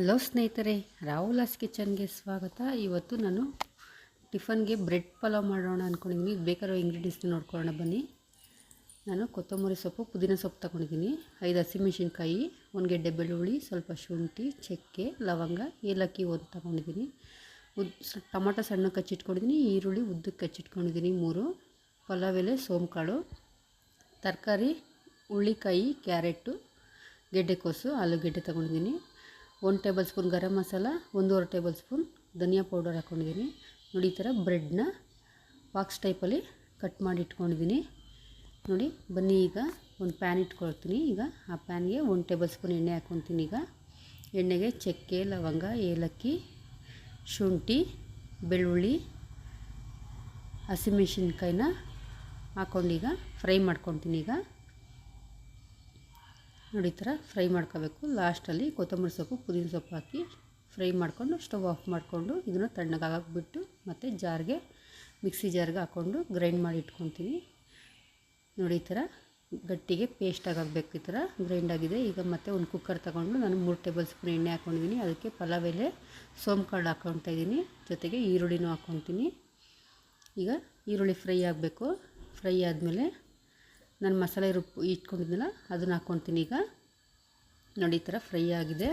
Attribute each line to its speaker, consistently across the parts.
Speaker 1: Hello ಸ್ನೇಹಿತರೆ ರಾಹುಲಾಸ್ ಕಿಚನ್ಗೆ ಸ್ವಾಗತ. ಇವತ್ತು ನಾನು ಟಿಫನ್ಗೆ ಬ್ರೆಡ್ ಪಲಾವ್ ಮಾಡೋಣ ಅಂದ್ಕೊಂಡಿದ್ದೀನಿ ಇದು ಬೇಕಾಗಿರೋ ಇಂಗ್ರೀಡಿಯೆಂಟ್ಸ್ನ ನೋಡ್ಕೊಳ್ಳೋಣ, ಬನ್ನಿ. ನಾನು ಕೊತ್ತಂಬರಿ ಸೊಪ್ಪು, ಪುದೀನ ಸೊಪ್ಪು ತಗೊಂಡಿದ್ದೀನಿ. ಐದು ಹಸಿಮೆಣಸಿನ್ಕಾಯಿ, ಒಂದು ಗೆಡ್ಡೆ ಬೆಳ್ಳುಳ್ಳಿ, ಸ್ವಲ್ಪ ಶುಂಠಿ, ಚಕ್ಕೆ, ಲವಂಗ, ಏಲಕ್ಕಿ ಒಂದು ತೊಗೊಂಡಿದ್ದೀನಿ. ಉದ್ ಟೊಮೊಟೊ ಸಣ್ಣ ಕಚ್ಚಿಟ್ಕೊಂಡಿದ್ದೀನಿ, ಈರುಳ್ಳಿ ಉದ್ದಕ್ಕೆ ಕಚ್ಚಿಟ್ಕೊಂಡಿದ್ದೀನಿ ಮೂರು, ಪಲಾವ್ ಎಲೆ, ಸೋಂಕಾಳು, ತರಕಾರಿ ಹುಳ್ಳಿಕಾಯಿ ಕ್ಯಾರೆಟು ಗೆಡ್ಡೆಕೋಸು ಆಲೂಗೆಡ್ಡೆ ತೊಗೊಂಡಿದ್ದೀನಿ. ಒಂದು ಟೇಬಲ್ ಸ್ಪೂನ್ ಗರಂ ಮಸಾಲ, ಒಂದೂವರೆ ಟೇಬಲ್ ಸ್ಪೂನ್ ಧನಿಯಾ ಪೌಡರ್ ಹಾಕ್ಕೊಂಡಿದ್ದೀನಿ ನೋಡಿ, ಈ ಥರ ಬ್ರೆಡ್ನ ಬಾಕ್ಸ್ ಟೈಪಲ್ಲಿ ಕಟ್ ಮಾಡಿ ಇಟ್ಕೊಂಡಿದ್ದೀನಿ. ನೋಡಿ, ಬನ್ನಿ ಈಗ ಒಂದು ಪ್ಯಾನ್ ಇಟ್ಕೊಳ್ತೀನಿ. ಈಗ ಆ ಪ್ಯಾನ್ಗೆ ಒಂದು ಟೇಬಲ್ ಸ್ಪೂನ್ ಎಣ್ಣೆ ಹಾಕ್ಕೊತೀನಿ ಈಗ ಎಣ್ಣೆಗೆ ಚಕ್ಕೆ, ಲವಂಗ, ಏಲಕ್ಕಿ, ಶುಂಠಿ, ಬೆಳ್ಳುಳ್ಳಿ, ಹಸಿಮೆಣ್ಸಿನ್ಕಾಯಿನ ಹಾಕ್ಕೊಂಡೀಗ ಫ್ರೈ ಮಾಡ್ಕೊತೀನಿ ಈಗ ನೋಡಿ ಥರ ಫ್ರೈ ಮಾಡ್ಕೋಬೇಕು. ಲಾಸ್ಟಲ್ಲಿ ಕೊತ್ತಂಬರಿ ಸೊಪ್ಪು, ಪುದೀನ ಸೊಪ್ಪು ಹಾಕಿ ಫ್ರೈ ಮಾಡಿಕೊಂಡು ಸ್ಟವ್ ಆಫ್ ಮಾಡಿಕೊಂಡು ಇದನ್ನು ತಣ್ಣಗಾಗಕ್ಕೆ ಬಿಟ್ಟು ಮತ್ತು ಜಾರ್ಗೆ, ಮಿಕ್ಸಿ ಜಾರ್ಗೆ ಹಾಕ್ಕೊಂಡು ಗ್ರೈಂಡ್ ಮಾಡಿ ಇಟ್ಕೊತೀನಿ ನೋಡಿ ಈ ಥರ ಗಟ್ಟಿಗೆ ಪೇಸ್ಟ್ ಆಗಬೇಕು ಈ ಥರ. ಗ್ರೈಂಡ್ ಆಗಿದೆ. ಈಗ ಮತ್ತೆ ಒಂದು ಕುಕ್ಕರ್ ತಗೊಂಡು ನಾನು ಮೂರು ಟೇಬಲ್ ಸ್ಪೂನ್ ಎಣ್ಣೆ ಹಾಕ್ಕೊಂಡಿದ್ದೀನಿ ಅದಕ್ಕೆ ಪಲಾವ್ ಎಲೆ ಕಾಳು ಹಾಕ್ಕೊಳ್ತಾ ಇದ್ದೀನಿ ಜೊತೆಗೆ ಈರುಳ್ಳಿನೂ ಹಾಕ್ಕೊತೀನಿ ಈಗ ಈರುಳ್ಳಿ ಫ್ರೈ ಆಗಬೇಕು. ಫ್ರೈ ಆದಮೇಲೆ ನಾನು ಮಸಾಲೆ ರುಬ್ಬು ಇಟ್ಕೊಂಡಿದ್ನಲ್ಲ ಅದನ್ನು ಹಾಕ್ಕೊತೀನಿ ಈಗ. ನೋಡಿ, ಈ ಥರ ಫ್ರೈ ಆಗಿದೆ.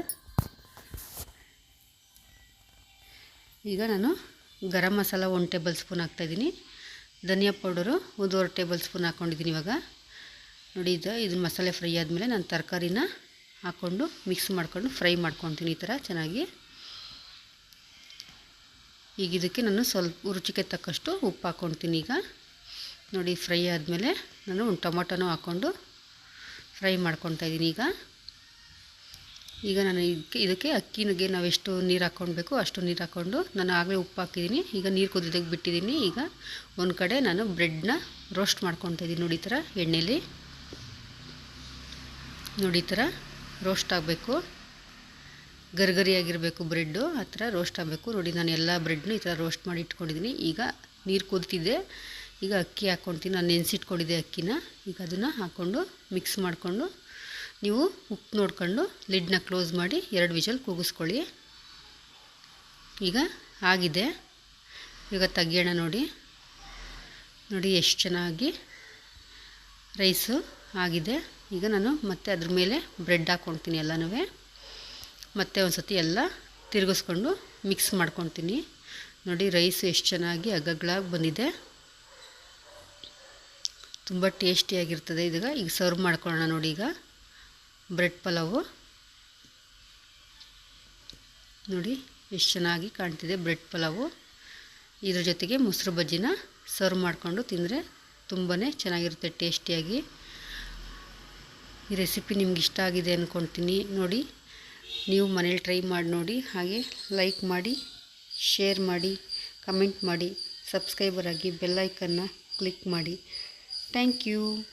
Speaker 1: ಈಗ ನಾನು garam masala one tablespoon ಹಾಕ್ತಾಯಿದ್ದೀನಿ ಧನಿಯಾ ಪೌಡರು ಒಂದೂವರೆ ಟೇಬಲ್ ಸ್ಪೂನ್ ಹಾಕ್ಕೊಂಡಿದ್ದೀನಿ ಇವಾಗ. ನೋಡಿ, ಇದು ಇದು ಮಸಾಲೆ ಫ್ರೈ ಆದಮೇಲೆ ನಾನು ತರಕಾರಿನ ಹಾಕ್ಕೊಂಡು ಮಿಕ್ಸ್ ಮಾಡಿಕೊಂಡು ಫ್ರೈ ಮಾಡ್ಕೊತೀನಿ ಈ ಥರ ಚೆನ್ನಾಗಿ. ಈಗ ಇದಕ್ಕೆ ನಾನು ಸ್ವಲ್ಪ ರುಚಿಗೆ ತಕ್ಕಷ್ಟು ಉಪ್ಪು ಹಾಕ್ಕೊತೀನಿ ಈಗ. ನೋಡಿ ಫ್ರೈ ಆದಮೇಲೆ ನಾನು ಒಂದು ಟೊಮೊಟೊನೂ ಹಾಕ್ಕೊಂಡು ಫ್ರೈ ಮಾಡ್ಕೊತಾ ಇದ್ದೀನಿ ಈಗ. ಈಗ ನಾನು ಇದಕ್ಕೆ ಇದಕ್ಕೆ ಅಕ್ಕಿನಿಗೆ ನಾವು ಎಷ್ಟು ನೀರು ಹಾಕ್ಕೊಳ್ಬೇಕು ಅಷ್ಟು ನೀರು ಹಾಕ್ಕೊಂಡು ನಾನು ಆಗಲೇ ಉಪ್ಪು ಹಾಕಿದ್ದೀನಿ. ಈಗ ನೀರು ಕುದಿದಕ್ಕೆ ಬಿಟ್ಟಿದ್ದೀನಿ. ಈಗ ಒಂದು ಕಡೆ ನಾನು ಬ್ರೆಡ್ನ ರೋಸ್ಟ್ ಮಾಡ್ಕೊತಾ ಇದ್ದೀನಿ. ನೋಡಿ ಈ ಥರ ಎಣ್ಣೆಲಿ. ನೋಡಿ ಈ ಥರ ರೋಸ್ಟ್ ಆಗಬೇಕು. ಗರ್ಗರಿಯಾಗಿರಬೇಕು ಬ್ರೆಡ್ಡು. ಆ ಥರ ರೋಸ್ಟ್ ಆಗಬೇಕು. ನೋಡಿ ನಾನು ಎಲ್ಲ ಬ್ರೆಡ್ನು ಈ ಥರ ರೋಸ್ಟ್ ಮಾಡಿ ಇಟ್ಕೊಂಡಿದ್ದೀನಿ. ಈಗ ನೀರು ಕುದಿತಿದೆ ಈಗ ಅಕ್ಕಿ ಹಾಕ್ಕೊಳ್ತೀನಿ ನಾನು ನೆನೆಸಿಟ್ಕೊಂಡಿದ್ದೆ ಅಕ್ಕಿನ. ಈಗ ಅದನ್ನು ಹಾಕ್ಕೊಂಡು ಮಿಕ್ಸ್ ಮಾಡಿಕೊಂಡು ನೀವು ಉಪ್ಪು ನೋಡ್ಕೊಂಡು ಲಿಡ್ನ ಕ್ಲೋಸ್ ಮಾಡಿ ಎರಡು ವಿಷಲ್ ಕೂಗಿಸ್ಕೊಳ್ಳಿ. ಈಗ ಆಗಿದೆ. ಈಗ ತೆಗಿಯೋಣ ನೋಡಿ. ನೋಡಿ ಎಷ್ಟು ಚೆನ್ನಾಗಿ ರೈಸು ಆಗಿದೆ. ಈಗ ನಾನು ಮತ್ತೆ ಅದ್ರ ಮೇಲೆ ಬ್ರೆಡ್ ಹಾಕ್ಕೊಳ್ತೀನಿ ಎಲ್ಲನೂ ಮತ್ತೆ ಒಂದು ಸತಿ ಎಲ್ಲ ತಿರುಗಿಸ್ಕೊಂಡು ಮಿಕ್ಸ್ ಮಾಡ್ಕೊತೀನಿ. ನೋಡಿ ರೈಸ್ ಎಷ್ಟು ಚೆನ್ನಾಗಿ ಅಗಗಳಾಗಿ ಬಂದಿದೆ. ತುಂಬ ಟೇಸ್ಟಿಯಾಗಿರ್ತದೆ ಇದೀಗ. ಈಗ ಸರ್ವ್ ಮಾಡ್ಕೊಳ್ಳೋಣ ನೋಡಿ ಈಗ. ಬ್ರೆಡ್ ಪಲಾವು. ನೋಡಿ, ಎಷ್ಟು ಚೆನ್ನಾಗಿ ಕಾಣ್ತಿದೆ ಬ್ರೆಡ್ ಪಲಾವು. ಇದ್ರ ಜೊತೆಗೆ ಮೊಸರು ಬಜ್ಜಿನ ಸರ್ವ್ ಮಾಡಿಕೊಂಡು ತಿಂದರೆ ತುಂಬಾ ಚೆನ್ನಾಗಿರುತ್ತೆ ಟೇಸ್ಟಿಯಾಗಿ. ಈ ರೆಸಿಪಿ ನಿಮ್ಗೆ ಇಷ್ಟ ಆಗಿದೆ ಅಂದ್ಕೊಳ್ತೀನಿ ನೋಡಿ. ನೀವು ಮನೇಲಿ ಟ್ರೈ ಮಾಡಿ ನೋಡಿ. ಹಾಗೆ ಲೈಕ್ ಮಾಡಿ, ಶೇರ್ ಮಾಡಿ, ಕಮೆಂಟ್ ಮಾಡಿ, ಸಬ್ಸ್ಕ್ರೈಬರ್ ಆಗಿ ಬೆಲ್ಲೈಕನ್ನ ಕ್ಲಿಕ್ ಮಾಡಿ. Thank you.